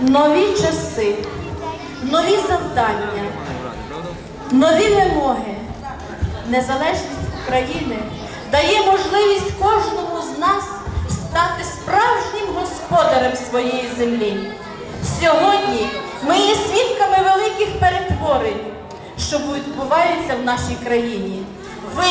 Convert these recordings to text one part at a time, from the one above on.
нові часи, нові завдання, нові вимоги. Незалежність України дає можливість кожному з нас стати справжнім господарем своєї землі. Сьогодні ми є свідками великих перетворень, що відбуваються в нашій країні. Ви,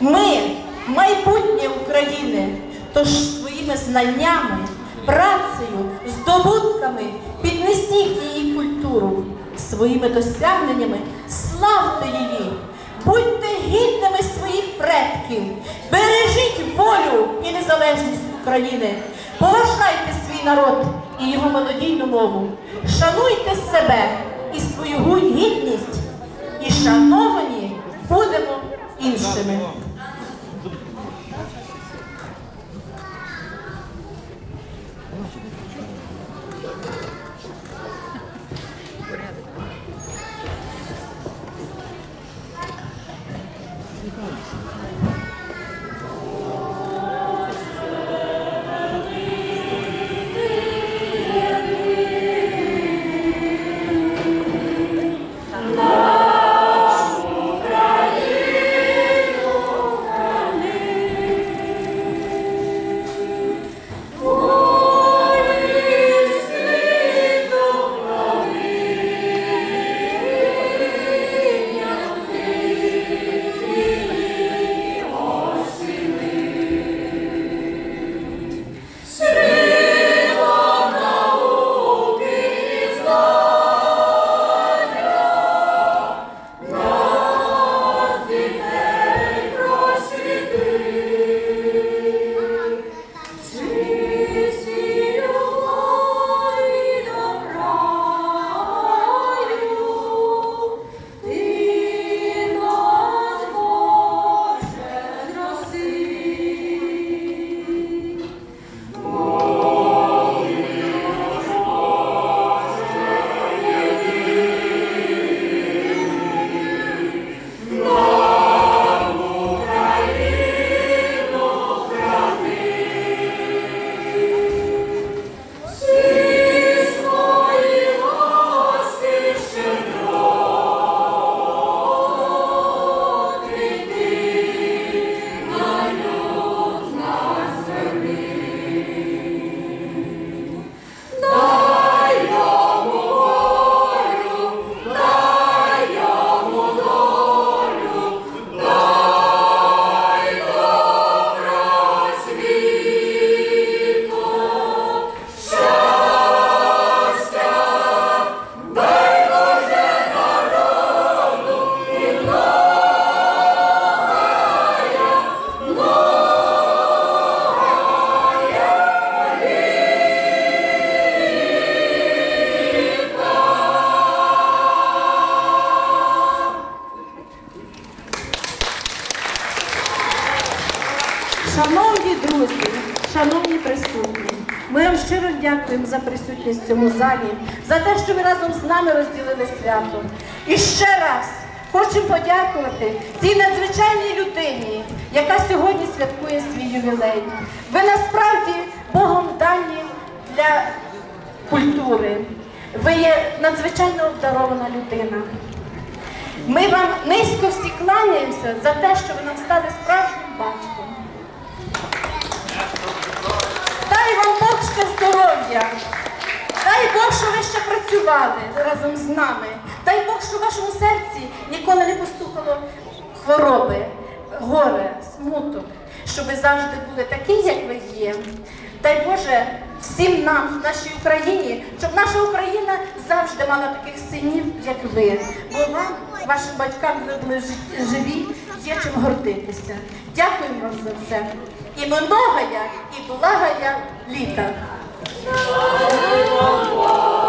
ми, майбутнє України, тож своїми знаннями, працею, здобутками піднесіть її культуру, своїми досягненнями славте її. Будьте гідними своїх предків, бережіть волю і незалежність України, поважайте свій народ і його мелодійну мову, шануйте себе і свою гідність, і шановані будемо іншими. Шановні шановні присутні, ми вам щиро дякуємо за присутність в цьому залі, за те, що ви разом з нами розділили свято. І ще раз хочемо подякувати цій надзвичайній людині, яка сьогодні святкує свій ювілей. Ви насправді Богом дані для культури. Ви є надзвичайно обдарована людина. Ми вам низько всі кланяємося за те, що ви нам стали справжнім батьком. Здоров'я. Дай Бог, що ви ще працювали разом з нами. Дай Бог, що в вашому серці ніколи не постукало хвороби, горе, смуток, щоб ви завжди були такі, як ви є. Дай Боже всім нам, в нашій Україні, щоб наша Україна завжди мала таких синів, як ви. Бо вам, вашим батькам, ви були живі, є чим гордитися. Дякуємо вам за все. І многая, і благая літа. 少年中国